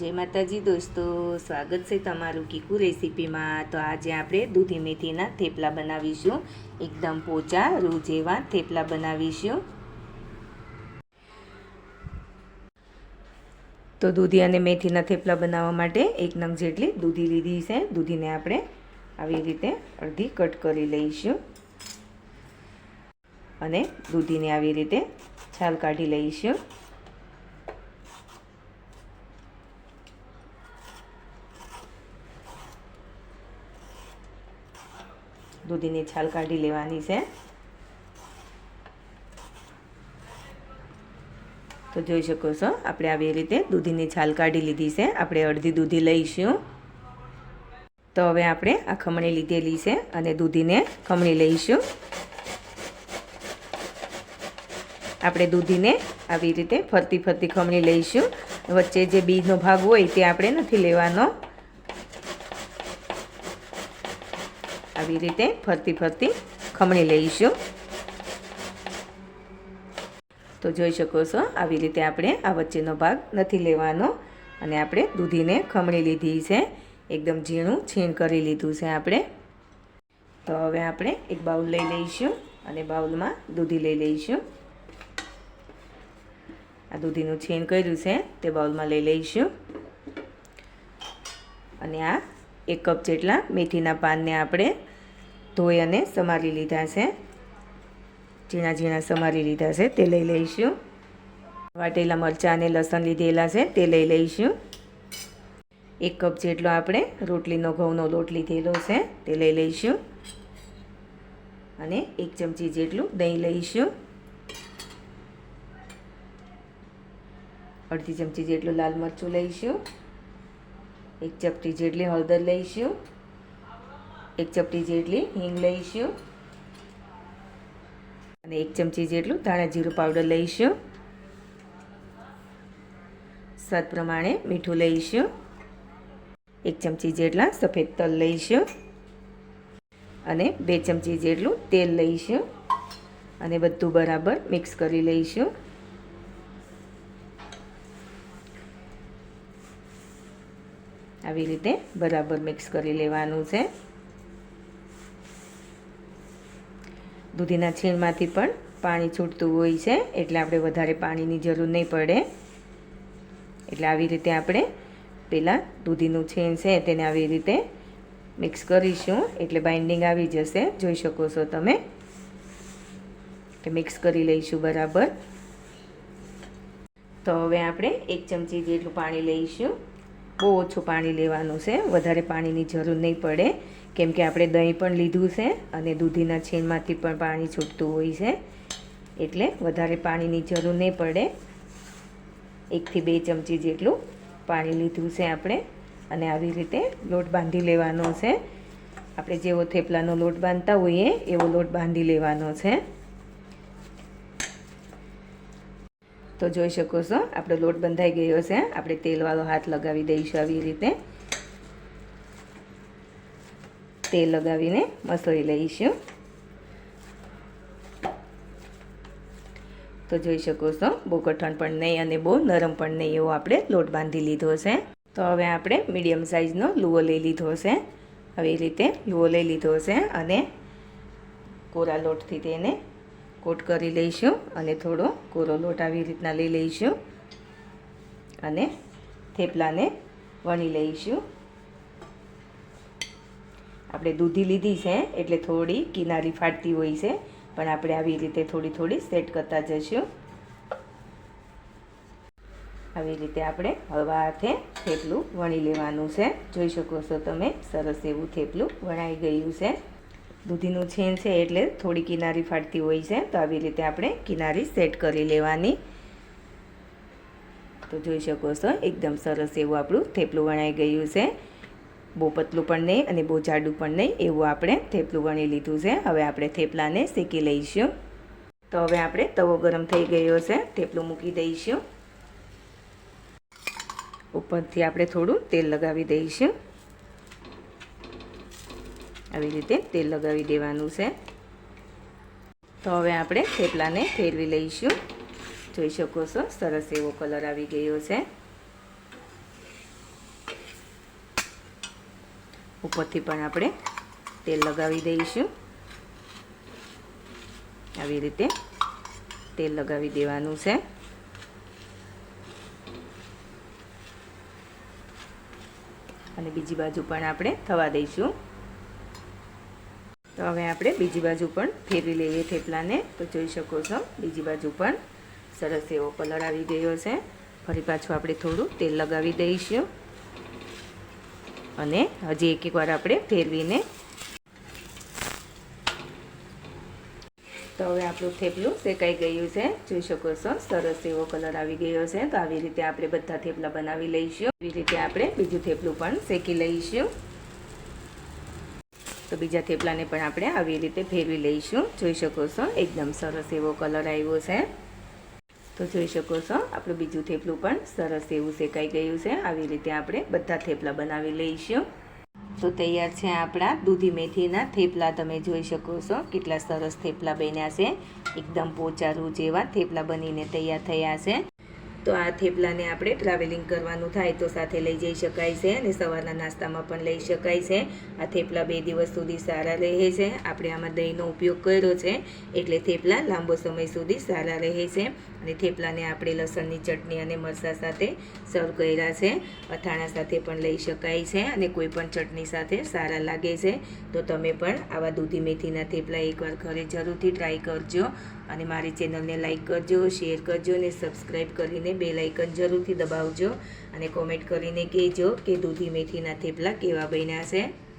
જય માતાજી દોસ્તો, સ્વાગત છે તમારું કીકુ રેસીપીમાં. તો આજે આપણે દૂધી મેથીના થેપલા બનાવીશું. એકદમ પોચા રૂ જેવા થેપલા બનાવીશું. તો દૂધી અને મેથીના થેપલા બનાવવા માટે એક નંગ જેટલી દૂધી લીધી છે. દૂધીને આપણે આવી રીતે અડધી કટ કરી લઈશું. અને દૂધીને આવી રીતે છાલ કાઢી લઈશું. દૂધીની છાલ કાઢી લેવાની છે. તો જોઈ શકો છો, આપણે આવી રીતે દૂધીની છાલ કાઢી લીધી છે. આપણે અડધી દૂધી લઈશું. તો હવે આપણે આ ખમણી લીધેલી છે અને દૂધીને ખમણી લઈશું. આપણે દૂધીને આવી રીતે ફરતી ફરતી ખમણી લઈશું. વચ્ચે જે બીજનો ભાગ હોય તે આપણે નથી લેવાનો. આવી રીતે ફરતી ફરતી ખમણી લઈશું. તો જોઈ શકો છો, આવી રીતે આપણે આ વચ્ચેનો ભાગ નથી લેવાનો અને આપણે દૂધીને ખમણી લીધી છે. એકદમ ઝીણું છીણ કરી લીધું છે આપણે. તો હવે આપણે એક બાઉલ લઈ લઈશું અને બાઉલમાં દૂધી લઈ લઈશું. આ દૂધીનું છીણ કર્યું છે, તે બાઉલમાં લઈ લઈશું. અને આ એક કપ જેટલા મેથીના પાનને આપણે ધોઈ અને સમારી લીધા છે. ઝીણા ઝીણા સમારી લીધા છે. તે લઈ લઈશું. વાટેલા મરચાં અને લસણ લીધેલા છે. તે લઈ લઈશું. એક કપ જેટલો આપણે રોટલીનો ઘઉંનો લોટ લીધેલો છે. તે લઈ લઈશું. અને એક ચમચી જેટલું દહીં લઈશું. અડધી ચમચી જેટલું લાલ મરચું લઈશું. એક ચપટી જેટલી હળદર લઈશું. એક ચપટી જેટલી હિંગ લઈશું. અને એક ચમચી જેટલું ધાણા જીરું પાવડર લઈશું. સ્વાદ પ્રમાણે મીઠું લઈશું. એક ચમચી જેટલા સફેદ તલ લઈશું. અને બે ચમચી જેટલું તેલ લઈશું. અને બધું બરાબર મિક્સ કરી લઈશું. આવી રીતે બરાબર મિક્સ કરી લેવાનું છે. દૂધીના છીણમાંથી પણ પાણી છૂટતું હોય છે, એટલે આપણે વધારે પાણીની જરૂર નહીં પડે. એટલે આવી રીતે આપણે પહેલાં દૂધીનું છીણ છે તેને આવી રીતે મિક્સ કરીશું, એટલે બાઇન્ડિંગ આવી જશે. જોઈ શકો છો તમે મિક્સ કરી લઈશું બરાબર. તો હવે આપણે એક ચમચી જેટલું પાણી લઈશું. બહુ ઓછું પાણી લેવાનું છે. વધારે પાણીની જરૂર નહીં પડે. કેમ કે આપણે દહીં પણ લીધું છે અને દૂધીના છીણમાંથી પણ પાણી છૂટતું હોય છે. એટલે વધારે પાણીની જરૂર નહીં પડે. એકથી બે ચમચી જેટલું પાણી લીધું છે આપણે. અને આવી રીતે લોટ બાંધી લેવાનો છે. આપણે જેવો થેપલાનો લોટ બાંધતા હોઈએ એવો લોટ બાંધી લેવાનો છે. તો જોઈ શકો છો. આપણો લોટ બંધાઈ ગયો છે. આપણે તેલવાળો હાથ લગાવી દઈશું આવી રીતે. તેલ લગાવીને મસળી લઈશું. તો જોઈ શકો છો, બહુ કઠણ પણ નહીં અને બહુ નરમ પણ નહીં એવો આપણે લોટ બાંધી લીધો છે. તો હવે આપણે મીડિયમ સાઇઝનો લુઓ લઈ લીધો છે. આવી રીતે લુઓ લઈ લીધો છે અને કોરા લોટથી તેને કોટ કરી લઈશું અને થોડો કોરો લોટ આવી રીતના લઈ લઈશું. અને થેપલાને વણી લઈશું. આપણે દૂધી લીધી છે, એટલે થોડી કિનારી ફાટતી હોય છે, પણ આપણે આવી રીતે થોડી થોડી સેટ કરતા જઈશું. આવી રીતે આપણે હળવા હાથે થેપલું વણી લેવાનું છે. જોઈ શકો છો તમે, સરસ એવું થેપલું વણાઈ ગયું છે. દૂધીનું છીણ છે એટલે થોડી કિનારી ફાટતી હોય છે, તો આવી રીતે આપણે કિનારી સેટ કરી લેવાની. તો જોઈ શકો છો, એકદમ સરસ એવું આપણું થેપલું વણાઈ ગયું છે. બહુ પતલું પણ નહીં અને બહુ જાડું પણ નહીં, એવું આપણે થેપલું વણી લીધું છે. હવે આપણે થેપલાને શેકી લઈશું. તો હવે આપણે તવો ગરમ થઈ ગયો છે, થેપલું મૂકી દઈશું. ઉપરથી આપણે થોડું તેલ લગાવી દઈશું. આવી રીતે તેલ લગાવી દેવાનું છે. તો હવે આપણે થેપલાને ફેરવી લઈશું. જોઈ શકો છો, સરસ એવો કલર આવી ગયો છે. ઉપરથી પણ આપણે તેલ લગાવી દઈશું. આવી રીતે તેલ લગાવી દેવાનું છે. અને બીજી બાજુ પણ આપણે થવા દઈશું. તો હવે આપણે બીજી બાજુ પણ ફેરવી લઈએ થેપલાને. તો જોઈ શકો છો, બીજી બાજુ પણ સરસ એવો કલર આવી ગયો છે. ફરી પાછું આપણે થોડું તેલ લગાવી દઈશું. અને હજી એક વાર આપણે ફેરવીને તો હવે આપણું થેપલું શેકાઈ ગયું છે. જોઈ શકો છો, સરસ એવો કલર આવી ગયો છે. તો આવી રીતે આપણે બધા થેપલા બનાવી લઈશું. એવી રીતે આપણે બીજું થેપલું પણ શેકી લઈશું. તો બીજા થેપલાને પણ આપણે આવી રીતે ફેરવી લઈશું. જોઈ શકો છો, એકદમ સરસ એવો કલર આવ્યો છે. તો જોઈ શકો છો, આપણું બીજું થેપલું પણ સરસ એવું શેકાઈ ગયું છે. આવી રીતે આપણે બધા થેપલા બનાવી લઈશું. તો તૈયાર છે આપણા દૂધી મેથીના થેપલા. તમે જોઈ શકો છો, કેટલા સરસ થેપલા બન્યા છે. એકદમ પોચારું જેવા થેપલા બનીને તૈયાર થયા છે. તો આ થેપલાને આપણે ટ્રાવેલિંગ કરવાનું થાય તો સાથે લઈ જઈ શકાય છે અને સવારના નાસ્તામાં પણ લઈ શકાય છે. આ થેપલા બે દિવસ સુધી સારા રહે છે. આપણે આમાં દહીંનો ઉપયોગ કર્યો છે એટલે થેપલા લાંબો સમય સુધી સારા રહે છે. અને થેપલાને આપણે લસણની ચટણી અને મરચાં સાથે સર્વ કર્યા છે. અથાણા સાથે પણ લઈ શકાય છે અને કોઈ પણ ચટણી સાથે સારા લાગે છે. તો તમે પણ આવા દૂધી મેથીના થેપલા એકવાર ઘરે જરૂરથી ટ્રાય કરજો. અને મારી ચેનલને લાઇક કરજો શેર કરજો અને સબસ્ક્રાઈબ કરીને બે લાઇકન જરૂરથી દબાવજો અને કોમેન્ટ કરીને કહેજો કે દૂધી મેથીના થેપલા કેવા બન્યા છે.